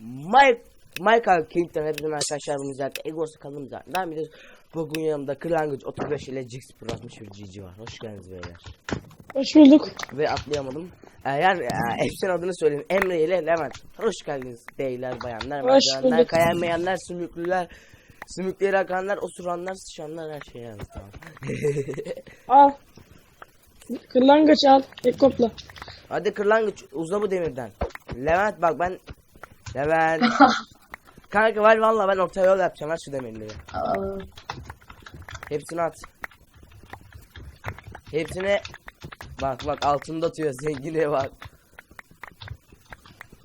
Mike Michael King'den hepinize arkadaşlar bunu izlerken Egos'u kanalımıza devam ediyoruz. Bugün yanımda Kırlangıç 35 ile Jix Pro 61 GG var. Hoş geldiniz beyler. Hoş bulduk. Ve atlayamadım. Eğer e, hepsinin adını söyleyeyim. Emre ile Levent. Hoş geldiniz beyler, bayanlar, Hoş merdivenler, bulduk. kayamayanlar, sümüklüler, sümükleri akanlar, osuranlar, sıçanlar her şey yani tamam. Al. Kırlangıç al. Ekopla. Hadi Kırlangıç uza bu demirden. Levent bak ben Levent. Kanka var valla ben orta yol yapacağım. Ver şu demirleri. Hepsini at. Hepsine bak bak altında atıyor zengine bak.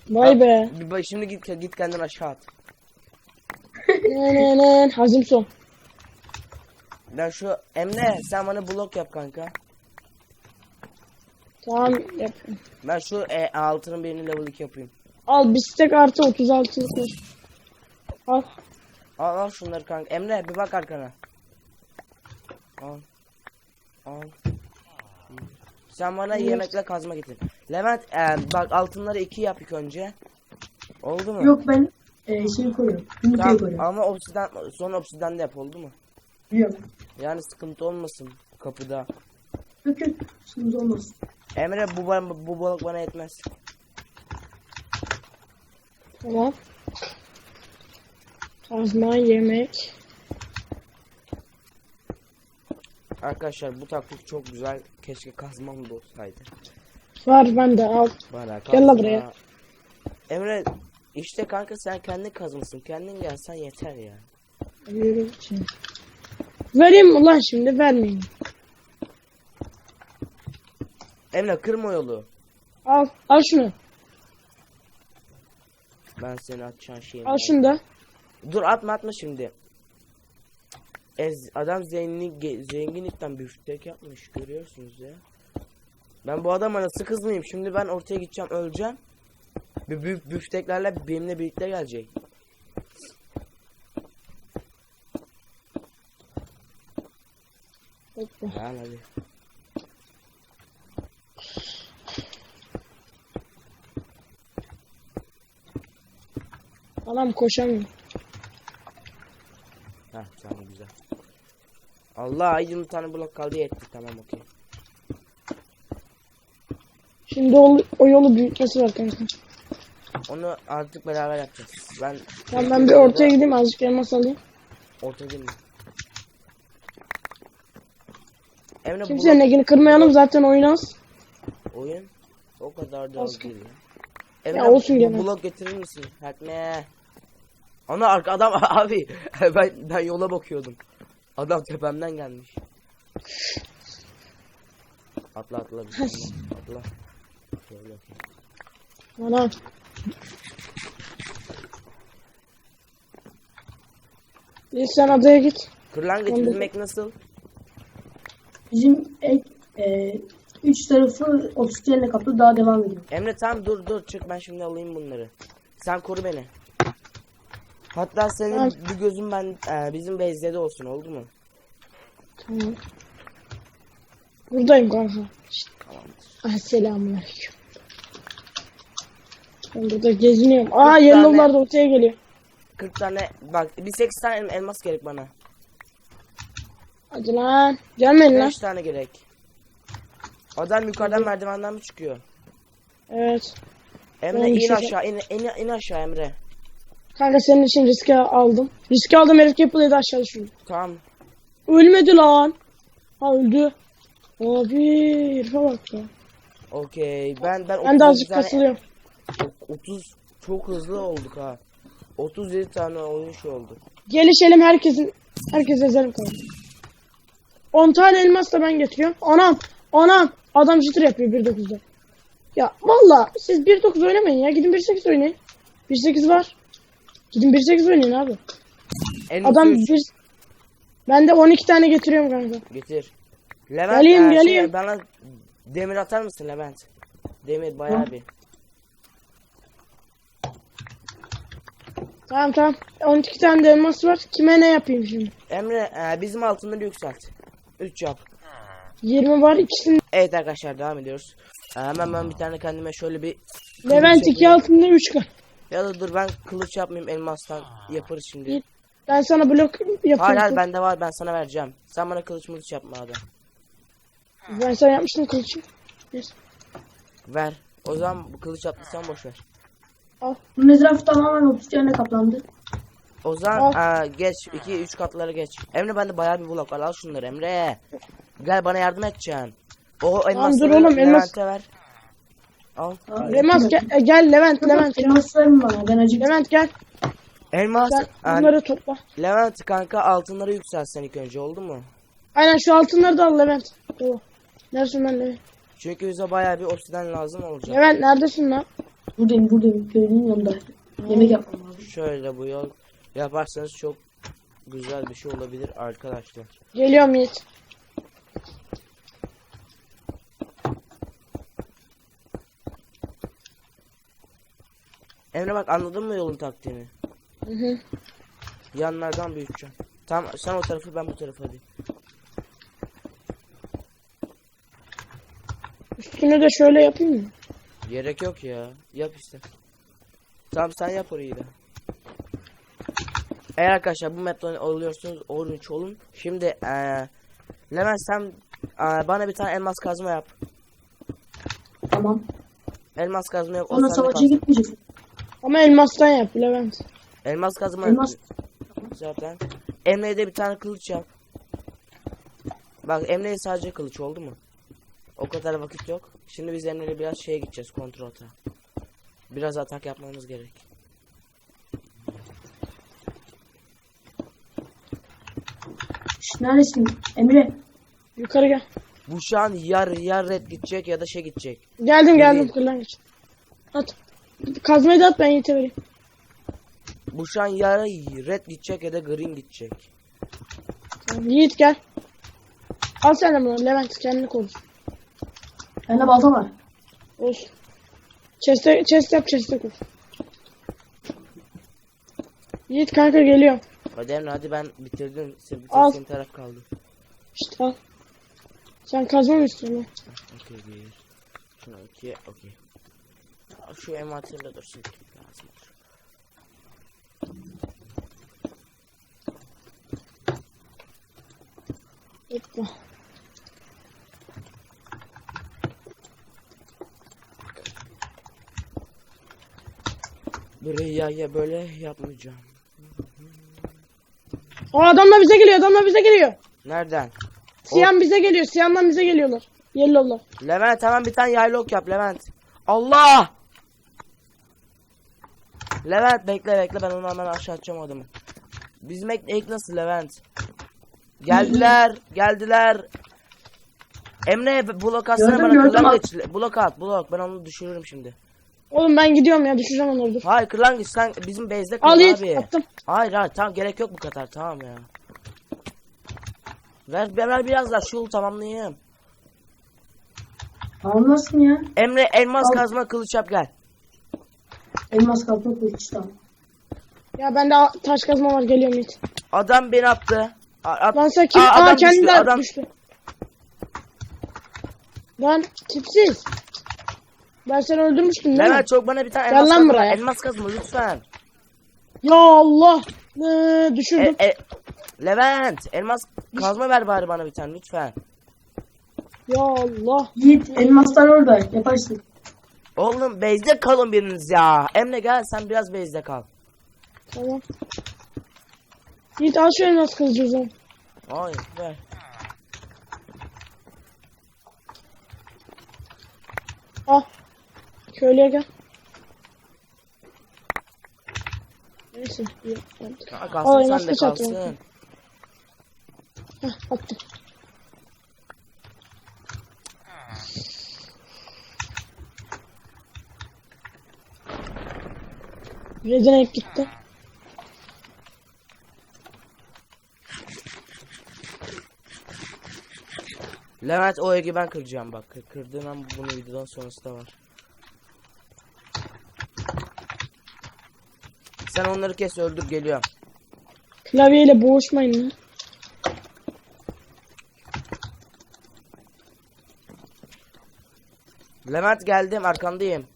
Vay be. Bir bak şimdi git git kendin aşağı at. ne ne ne. Hazım son. Ben şu Emre sen bana blok yap kanka. Tamam yap. Ben şu e, altının birini level 2 yapayım. Al bir stek artı 36 var. Al. Al al şunları kanka. Emre bir bak arkana. Al. Al. Sen bana yemekle kazma getir. Levent e, bak altınları 2 yap ilk önce. Oldu mu? Yok ben e, şey koyuyorum. Yumurtayı Tamam, koyuyorum. ama obsiden sonra obsiden de yap oldu mu? Yok. Yani sıkıntı olmasın kapıda. Yok yok. Sıkıntı olmaz. Emre bu bu balık bana yetmez. Tamam. Kazma yemek. Arkadaşlar bu taktik çok güzel. Keşke kazmam da olsaydı. Var bende al. Bana Gel buraya. Emre işte kanka sen kendi kazmasın. Kendin gelsen yeter ya. Yürü şimdi. Vereyim ulan şimdi vermeyeyim. Emre kırma yolu. Al. Al şunu. Ben seni atacağın şeyi. Al şunu da. Dur atma atma şimdi. Ez, adam zengin, zenginlikten büftek yapmış görüyorsunuz ya. Ben bu adama nasıl kız mıyım? Şimdi ben ortaya gideceğim öleceğim. Bir büyük büfteklerle benimle birlikte gelecek. Bekle. Hadi. Anam koşamıyor. Heh tamam güzel. Allah 20 tane blok kaldı yetti tamam okey. Şimdi o, o yolu büyütmesi var kanka. Onu artık beraber yapacağız. Ben Tamam ben bir ortaya gideyim azıcık elmas alayım. ortaya gireyim. Emre Kimsenin egini kırmayalım zaten oyun az. oyun o kadar da Az az değil ya. Emre olsun gene. blok getirir misin? Hatme. Ana arka adam abi ben ben yola bakıyordum. Adam tepemden gelmiş. Atla atla. bir tane, atla. Şöyle. Anam. İyi sen adaya git. Kırlangıç Tamam. bizim ek nasıl? Bizim ek, e, üç tarafı oksijenle kaplı daha devam ediyor. Emre tamam dur dur çık ben şimdi alayım bunları. Sen koru beni. Hatta senin Tamam. bir gözün ben e, bizim bezde de olsun oldu mu? Tamam. Buradayım kanka. Tamamdır. Selamünaleyküm. Ben burada geziniyorum. Aa yellowlar da ortaya geliyor. 40 tane bak bir 8 tane el- elmas gerek bana. Hadi lan. Gelmeyin lan. 5 tane gerek. Adam yukarıdan merdivenden mi çıkıyor? Evet. Emre in aşağı in, in, in aşağı Emre. Kanka senin için riske aldım. Riske aldım herif yapılıydı aşağı düşürdüm. Tamam. Ölmedi lan. Ha öldü. Abi herife bak ya. Okey. Ben ben Ben de 37 azıcık tane- kasılıyorum. 30 çok hızlı olduk ha. 37 tane oyun şey oldu. Gelişelim herkesin. Herkes ezerim kanka. 10 tane elmas da ben getiriyorum. Anam. Anam. Adam jitter yapıyor 1.9'da. Ya valla siz 1.9 oynamayın ya. Gidin 1.8 oynayın. 1.8 var. Gidin 1.8 oynayın abi. En Adam üç. bir... Ben de 12 tane getiriyorum kanka. Getir. Levent Geleyim, e, şey, geleyim. bana demir atar mısın Levent? Demir bayağı bir. Tamam tamam. 12 tane de elmas var. Kime ne yapayım şimdi? Emre e, bizim altınları yükselt. 3 yap. 20 var ikisini. Evet arkadaşlar devam ediyoruz. E, hemen ben bir tane kendime şöyle bir Levent 2 altında 3 kan. Ya da dur ben kılıç yapmayayım elmastan yaparız şimdi. Ben sana blok yapayım. Hayır hayır bende var ben sana vereceğim. Sen bana kılıç mılıç yapma abi. Ben sana yapmıştım kılıcı. Ver. O zaman bu kılıç yaptıysan boş ver. Bunun etrafı tamamen obsidyenle kaplandı. O zaman aa, geç 2 3 katları geç. Emre bende bayağı bir blok var. Al şunları Emre. Gel bana yardım edeceksin. O elmasları dur oğlum, elmas- Levent'e ver. Al. Aa, Lemas gel, e, gel Levent Levent. Elmas verin bana ben acıktım. Levent gel. Elmas. Gel Aa, bunları topla. Levent kanka altınları yükselsen ilk önce oldu mu? Aynen şu altınları da al Levent. Tamam. Neredesin lan Levent? Çünkü bize bayağı bir obsiden lazım olacak. Levent neredesin lan? Buradayım buradayım köylünün yanında. Yemek yapmam lazım. Şöyle bu yol yaparsanız çok güzel bir şey olabilir arkadaşlar. Geliyorum Yiğit. Emre bak anladın mı yolun taktiğini? Hı hı. Yanlardan büyüteceğim. Tamam sen o tarafı ben bu tarafı hadi. Üstünü de şöyle yapayım mı? Gerek yok ya. Yap işte. Tamam sen yap orayı da. Eğer arkadaşlar bu map'ten oluyorsunuz 13 olun. Şimdi eee Levent sen eee, bana bir tane elmas kazma yap. Tamam. Elmas kazma yap. o Sonra sende savaşa kalsın. Ama elmastan yap Levent. Elmas kazma Elmas-. Zaten. Emre'ye de bir tane kılıç yap. Bak Emre'ye sadece kılıç oldu mu? O kadar vakit yok. Şimdi biz Emre'yle biraz şeye gideceğiz kontrol ata. Biraz atak yapmamız gerek. Şş, neredesin? Emre. Yukarı gel. Bu şu an ya, ya red gidecek ya da şey gidecek. Geldim geldim kırlangıç. At. Kazmayı da at ben vereyim. Bu şu an ya red gidecek ya da green gidecek. Tamam, Yiğit gel. Al sen de bunu Levent kendini koru. Bende balta var. Olsun. Chest'e chest yap chest'e koy. Yiğit kanka geliyor. Hadi Emre hadi ben bitirdim. Sen, bir tek Al. senin taraf kaldı. İşte al. Sen kazma mı istiyorsun? Okey bir. Şuna iki okey. Şu envanterinde dursun. Lazım. Yapma. Burayı ya ya böyle yapmayacağım. O adamlar bize geliyor adamlar bize geliyor. Nereden? Siyan bize geliyor. Siyan'dan bize geliyorlar. Yellow'lar. Levent hemen bir tane yaylı ok yap Levent. Allah! Levent bekle bekle ben onu hemen aşağı atacağım adamı. Bizim ek, ek nasıl Levent? Geldiler geldiler. Emre blok atsana Gördüm, bana gördüm. kırlangıç. Blok at blok ben onu düşürürüm şimdi. Oğlum ben gidiyorum ya düşüreceğim onları dur. Hayır kırlangıç sen bizim base'de kal Al Yiğit abi. attım. Hayır hayır tamam gerek yok bu kadar tamam ya. Ver, ver biraz daha şu tamamlayayım. Anlasın ya. Emre elmas Al. kazma kılıç yap gel. Elmas kapı kılıç tamam. Ya bende a- taş kazma var geliyorum Yiğit. Adam beni attı. A- at- Lan sen kim? Aa, Aa, adam kendi düştü, de adam- düştü. Lan tipsiz. Ben seni öldürmüştüm değil mi? Levent çok bana bir tane Gel elmas lan kazma. buraya. Elmas kazma lütfen. Ya Allah. Ee, düşürdüm. E, e, Levent elmas kazma ver bari bana bir tane lütfen. Ya Allah. Yiğit elmaslar orada yaparsın. Oğlum base'de kalın biriniz ya. Emre gel sen biraz base'de kal. Tamam. Yiğit al şöyle nasıl kılıcı o zaman. Hayır ver. Al. Köylüye gel. Neyse. kalsın elmas sen de kalsın. Heh, attım. Rezenek gitti. Levent o egi ben kıracağım bak. Kır- Kırdığım an bunu videodan sonrası da var. Sen onları kes öldür geliyorum. Klavyeyle boğuşmayın lan. Levent geldim arkandayım.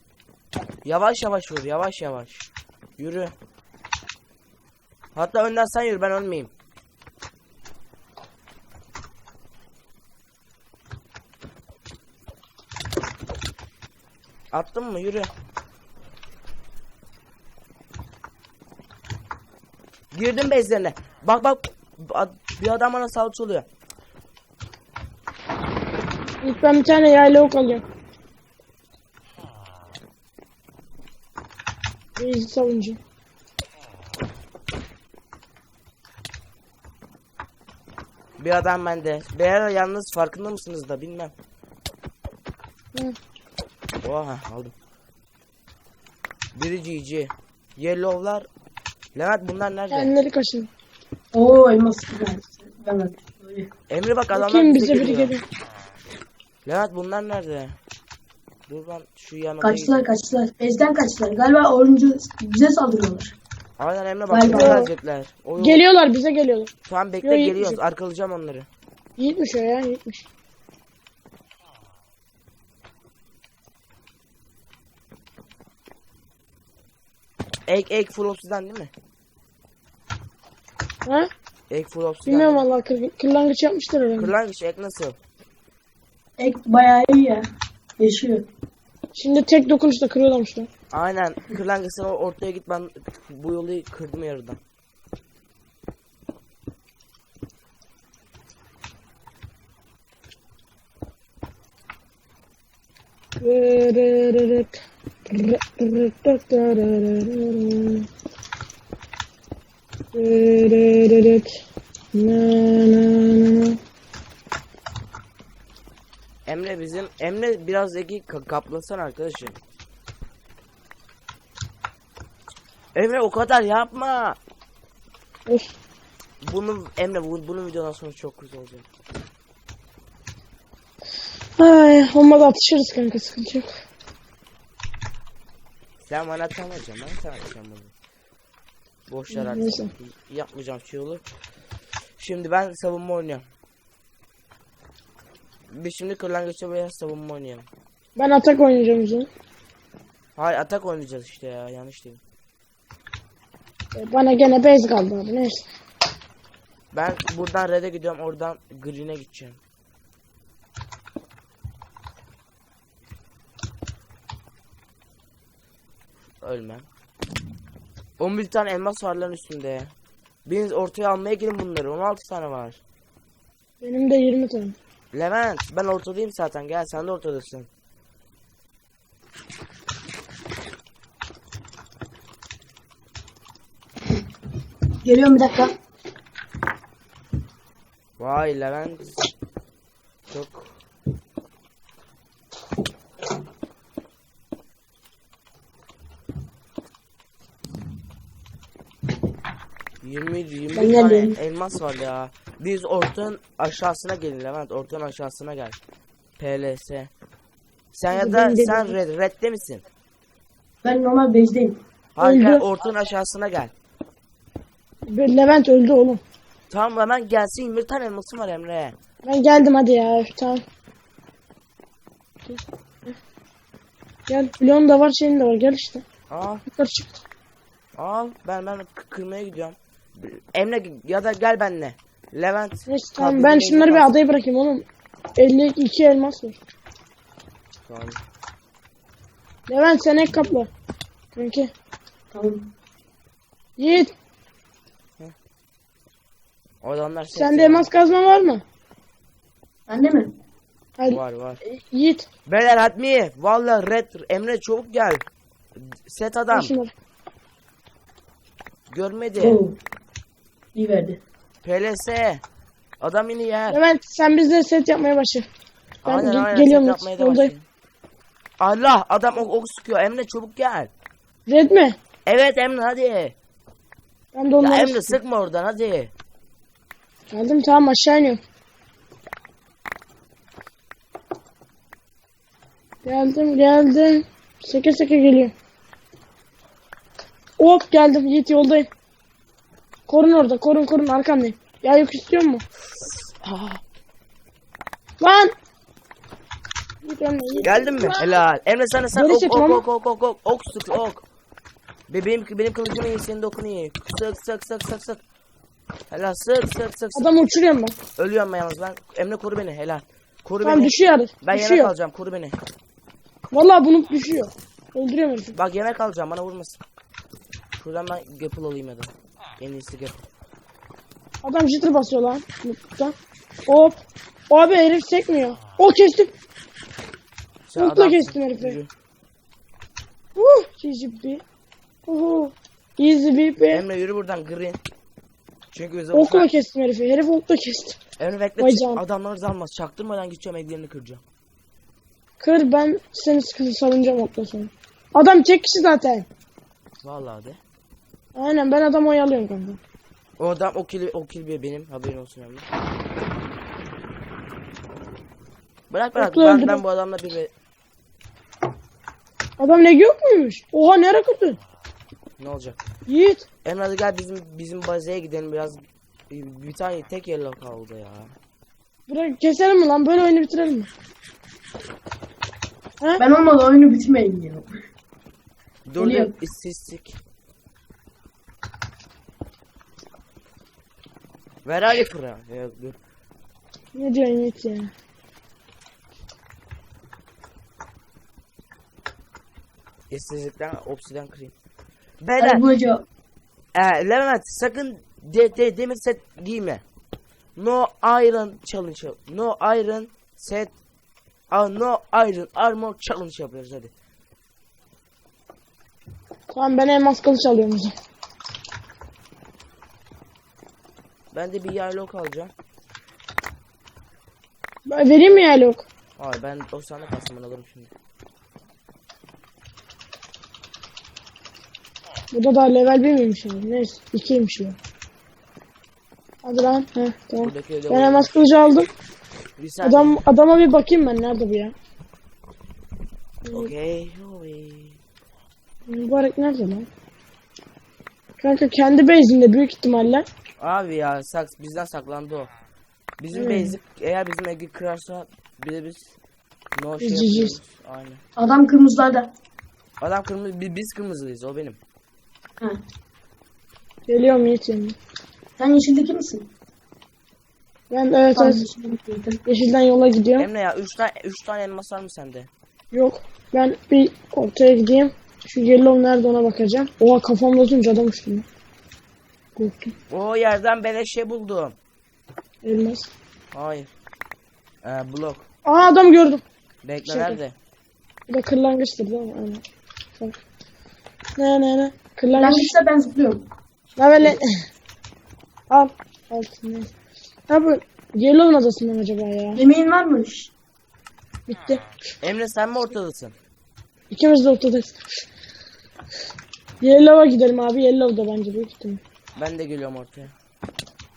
Yavaş yavaş vur yavaş yavaş. Yürü. Hatta önden sen yürü ben ölmeyeyim. Attın mı? Yürü. Girdim bezlerine. Bak bak bir adam bana salça oluyor. İlk ben bir tane yayla ok alıyorum. Reis savuncu. Bir adam bende. Beyler yalnız farkında mısınız da bilmem. Hı. Oha aldım. Biri GG. Yellow'lar. Levent bunlar nerede? Kendileri kaşın. Oo elmas de. Böyle. Emre bak adamlar Bakayım bize bize biri geliyor. Levent bunlar nerede? Dur ben şu yana Kaçtılar kaçtılar. Bezden kaçtılar. Galiba oyuncu bize saldırıyorlar. Aynen Emre bak Galiba. gelecekler. Oyun. Geliyorlar bize geliyorlar. Tamam bekle Yo, yetmiş geliyoruz. Arkalayacağım onları. Yiğitmiş o ya yiğitmiş. Ek ek full obsidian değil mi? Ha? Ek full obsidian. Bilmiyorum değil mi? valla kır, kırlangıç yapmışlar herhalde. Kırlangıç ek nasıl? Ek bayağı iyi ya. Yaşıyor. Şimdi tek dokunuşla kırıyorlarmış lan. Aynen. Kırlangıç sen or- ortaya git ben bu yolu kırdım yarıdan. Na na. Emre bizim Emre biraz eki ka- kaplasan arkadaşım. Emre o kadar yapma. Of. Bunu Emre bu, bunun videodan sonra çok güzel olacak. Ay, olmadı atışırız kanka sıkıntı yok. Sen bana atamayacaksın ben sana atacağım bunu. Boş artık. Yapmayacağım şey olur. Şimdi ben savunma oynuyorum. Biz şimdi kırlangıçla veya savunma oynayalım. Ben atak oynayacağım zaman. Hayır atak oynayacağız işte ya yanlış değil. E, Bana gene base kaldı abi neyse. Ben buradan red'e gidiyorum oradan green'e gideceğim. Ölmem. 11 tane elmas var lan üstünde. Biriniz ortaya almaya gelin bunları. 16 tane var. Benim de 20 tane. Levent ben ortadayım zaten gel sen de ortadasın. Geliyorum bir dakika. Vay Levent. Çok. Yirmi, yirmi Ben tane geldim. elmas var ya. Biz ortanın aşağısına gelin Levent. Ortanın aşağısına gel. PLS. Sen ya da ben de sen red, redde misin? Ben normal bezdeyim. Hayır Öldü. gel ortanın aşağısına gel. Bir Levent öldü oğlum. Tamam hemen gelsin 21 tane elmasım var Emre. Ben geldim hadi ya tamam. Gel bloğun da var şeyin de var gel işte. Yukarı çık. Al ben ben kı- kırmaya gidiyorum. Emre ya da gel benle. Levent. Neyse tamam ben şunları bir adaya bırakayım oğlum. 52 elmas var. Tamam. Levent sen ek kapla. Kanki. Tamam. Yiğit adamlar ses sende ya. elmas kazma var mı? Anne mi? Hadi Var var. Yiğit. Beyler Hatmi. Valla red. Emre çabuk gel. Set adam. Görmedi. Oo. İyi verdi. PLS. Adam yine yer. Levent sen bizle set yapmaya başla. Ben Aynen aynen. geliyorum, set yapmaya da. Allah adam ok, ok sıkıyor. Emre çabuk gel. Red mi? Evet Emre hadi. Ben de onları Ya Emre sıkma oradan hadi. Geldim tamam aşağı iniyorum. Geldim geldim. Seke seke geliyor. Hop geldim Yiğit yoldayım. Korun orada korun korun arkandayım. Ya yok istiyor mu? Ah, Lan! Geldin mi? Helal. Emre sana sen ok ok ok ok ok ok ok sık ok. Bebeğim benim kılıcım iyi senin de okun iyi. Sık sık sık sık sık. Helal sık sık sık sık. Adam uçuruyorum ben. Ölüyorum ben yalnız ben. Emre koru beni helal. Koru Tamam beni. düşüyor. Ben yemek düşüyor. alacağım koru beni. Vallahi bunu düşüyor. Öldürüyorum. Bak yemek alacağım bana vurmasın. Şuradan ben gapple alayım hadi. En iyisi gapple. Adam jitter basıyor lan. Mutluluktan. Hop. Abi herif sekmiyor. O kestim. Sen Mutlu kestim herifi. Uh. Easy bir. Uhu. Easy bir be. Emre yürü buradan green. Çünkü bize Okla kestim herifi. Herif okla kestim. Emre bekle adamlar zalmaz. Çaktırmadan gideceğim ellerini kıracağım. Kır ben seni sıkıntı salınacağım okla sonra. Adam tek kişi zaten. Vallahi de. Aynen ben adamı oyalıyorum kanka. O adam o kill o kill bir benim haberin olsun Emre. Bırak bırak ben, öldürün. ben bu adamla bir Adam ne yok muymuş? Oha nereye kırdın? ne olacak? Yiğit. Emre hadi gel bizim bizim bazeye gidelim biraz. Bir, bir tane tek yellow kaldı ya. Bırak keselim mi lan? Böyle oyunu bitirelim mi? He? Ben olmadı oyunu bitirmeyin ya. Dur Geliyorum. dur istatistik. Ver Ali Fıra. Dur. Ne diyorsun Yiğit ya? İstatistikten obsiden kırayım. Beyler. bu hoca. E, Levent sakın de, de, demir set giyme. No iron challenge. No iron set. Ah, no iron armor challenge yapıyoruz hadi. Tamam ben elmas kılıç alıyorum o zaman. Ben de bir yellow alacağım. Ben vereyim mi ya yok? Ay ben o sana kalsın ben alırım şimdi. Bu da daha level 1 miymiş yani? Neyse 2'ymiş bu. Hadi lan. Heh, tamam. Buradaki Ben elmas kılıcı aldım. Bir saniye. Adam adama bir bakayım ben nerede bu ya? Okey. okey. Mübarek nerede lan? Kanka kendi base'inde büyük ihtimalle. Abi ya saks bizden saklandı o. Bizim Hmm. basic eğer bizim egi kırarsa bir de biz no şey Biz yapıyoruz. Aynen. Adam kırmızılarda. Adam kırmızı bi- biz kırmızılıyız o benim. Ha. Geliyorum yanına. Sen yeşildeki misin? Ben evet Tamam, evet yeşilden yola gidiyorum. Emre ya 3 tane 3 tane elmas var mı sende? Yok. Ben bir ortaya gideyim. Şu yellow nerede ona bakacağım. Oha kafamda oturunca adam lan. Korktum. O yerden beleşe buldum. Elmas. Hayır. Ee, blok. Aa adam gördüm. Bekle Şaka. nerede? Bu da kırlangıçtır değil mi? Aynen. Bak. Ne ne ne? Ben Kırlangıç. işte ben zıplıyorum. Ne böyle? Al. Al. Ne? Bu Yellow'un adasından acaba ya? Yemeğin var mı? Bitti. Emre sen mi ortadasın? İkimiz de ortadayız. Yellow'a gidelim abi. Yellow da bence büyük ihtimal. Ben de geliyorum ortaya.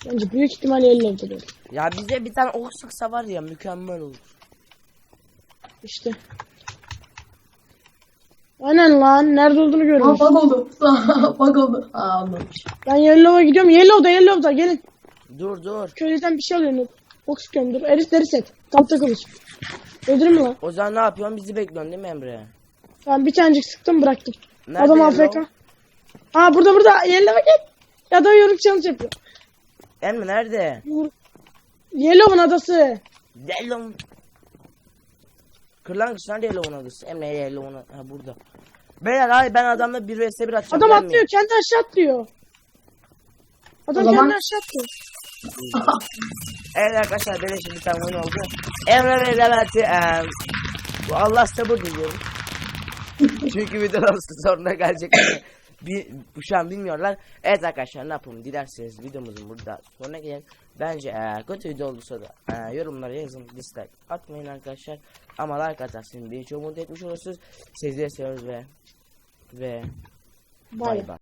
Bence büyük ihtimal Yellow'dur. öyle. Ya bize bir tane ok sıksa var ya mükemmel olur. İşte. Aynen lan. Nerede olduğunu Aa görüyoruz. bug oldu. bug oldu. Aa olmamış. Ben Yellow'a gidiyorum. Yellow'da Yellow'da gelin. Dur dur. Köylüden bir şey alıyorum. Ok sıkıyorum dur. Eris deri set. Tahta kılıç. Öldürür mü lan? O zaman ne yapıyorsun? Bizi bekliyorsun değil mi Emre? Ben bir tanecik sıktım bıraktım. Nerede Adam yellow? AFK. Aa burada burada. Yellow'a gel. Ya da yorum challenge yapıyor. Emre nerede? Vur. Yellow'un adası. Yellow. Kırlangıç nerede Yellow'un adası? Emre Yellow'un ha burada. Beyler hayır ben adamla bir vs 1 atacağım. Adam gelmeyin. atlıyor. Kendi aşağı atlıyor. Adam zaman- kendi aşağı atlıyor. Evet arkadaşlar böyle şimdi bir tane oyun oldu. Emre ve Levent'i bu Allah sabır diliyorum. Çünkü videonun sonuna gelecekler. Bir, şu an bilmiyorlar. Evet arkadaşlar ne yapalım dilerseniz videomuzun burada sonuna gelelim. Bence eğer kötü video olduysa da eee, yorumlara yazın dislike atmayın arkadaşlar. Ama like atarsınız beni çok mutlu etmiş olursunuz. Sizleri seviyoruz ve ve bay bay.